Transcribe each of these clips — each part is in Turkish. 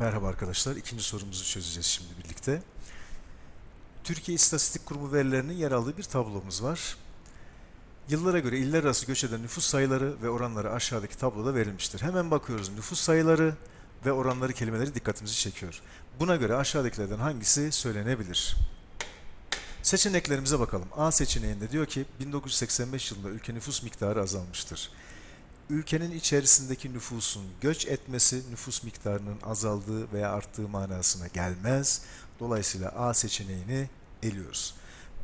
Merhaba arkadaşlar. İkinci sorumuzu çözeceğiz şimdi birlikte. Türkiye İstatistik Kurumu verilerinin yer aldığı bir tablomuz var. Yıllara göre iller arası göç eden nüfus sayıları ve oranları aşağıdaki tabloda verilmiştir. Hemen bakıyoruz. Nüfus sayıları ve oranları kelimeleri dikkatimizi çekiyor. Buna göre aşağıdakilerden hangisi söylenebilir? Seçeneklerimize bakalım. A seçeneğinde diyor ki 1985 yılında ülke nüfus miktarı azalmıştır. Ülkenin içerisindeki nüfusun göç etmesi nüfus miktarının azaldığı veya arttığı manasına gelmez. Dolayısıyla A seçeneğini eliyoruz.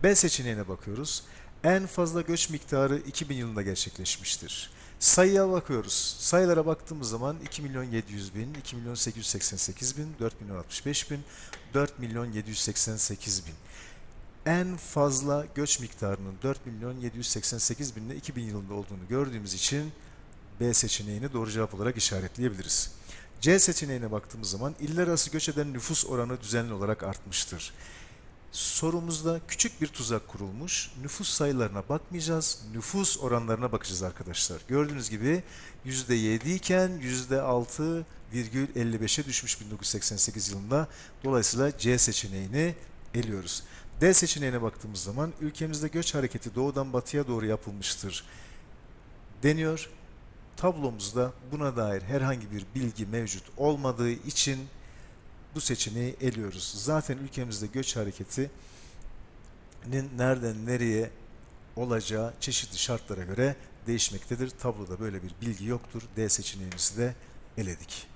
B seçeneğine bakıyoruz. En fazla göç miktarı 2000 yılında gerçekleşmiştir. Sayıya bakıyoruz. Sayılara baktığımız zaman 2 milyon 700 bin, 2 milyon 888 bin, 4 milyon 65 bin, 4 milyon 788 bin en fazla göç miktarının 4 milyon 788 bin ile 2000 yılında olduğunu gördüğümüz için B seçeneğini doğru cevap olarak işaretleyebiliriz. C seçeneğine baktığımız zaman iller arası göç eden nüfus oranı düzenli olarak artmıştır. Sorumuzda küçük bir tuzak kurulmuş. Nüfus sayılarına bakmayacağız, nüfus oranlarına bakacağız arkadaşlar. Gördüğünüz gibi %7 iken %6,55'e düşmüş 1988 yılında. Dolayısıyla C seçeneğini eliyoruz. D seçeneğine baktığımız zaman ülkemizde göç hareketi doğudan batıya doğru yapılmıştır deniyor. Tablomuzda buna dair herhangi bir bilgi mevcut olmadığı için bu seçeneği eliyoruz. Zaten ülkemizde göç hareketinin nereden nereye olacağı çeşitli şartlara göre değişmektedir. Tabloda böyle bir bilgi yoktur. D seçeneğimizi de eledik.